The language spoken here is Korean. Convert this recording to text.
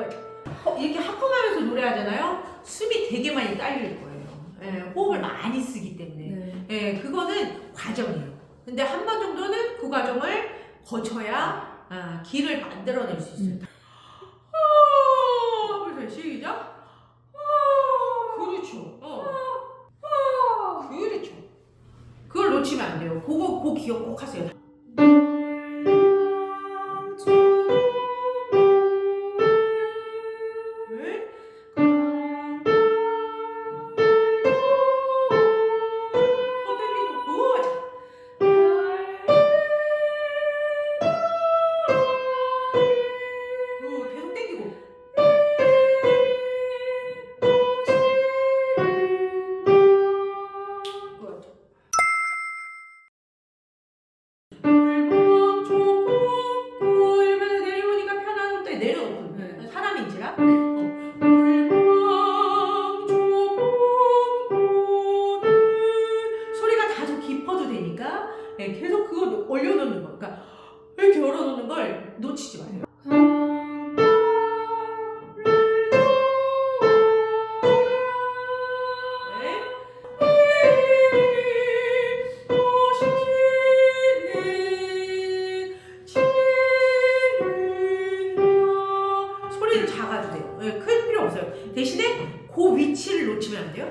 뭐가 이렇게 하품하면서 노래하잖아요. 숨이 되게 많이 딸릴 거예요. 예, 호흡을 많이 쓰기 때문에. 네. 예, 그거는 과정이에요. 근데 한 번 정도는 그 과정을 거쳐야 아, 길을 만들어낼 수 있어요. 음. 아, 시작. 아, 그렇죠. 어. 아, 아, 그렇죠. 그걸 놓치면 안 돼요. 그거, 그 기억 꼭 하세요. 예, 계속 그걸 올려놓는 거. 그러니까 이렇게 열어놓는 걸 놓치지 마세요. 작아도 돼요. 네, 큰 필요 없어요. 대신에 그 위치를 놓치면 안 돼요.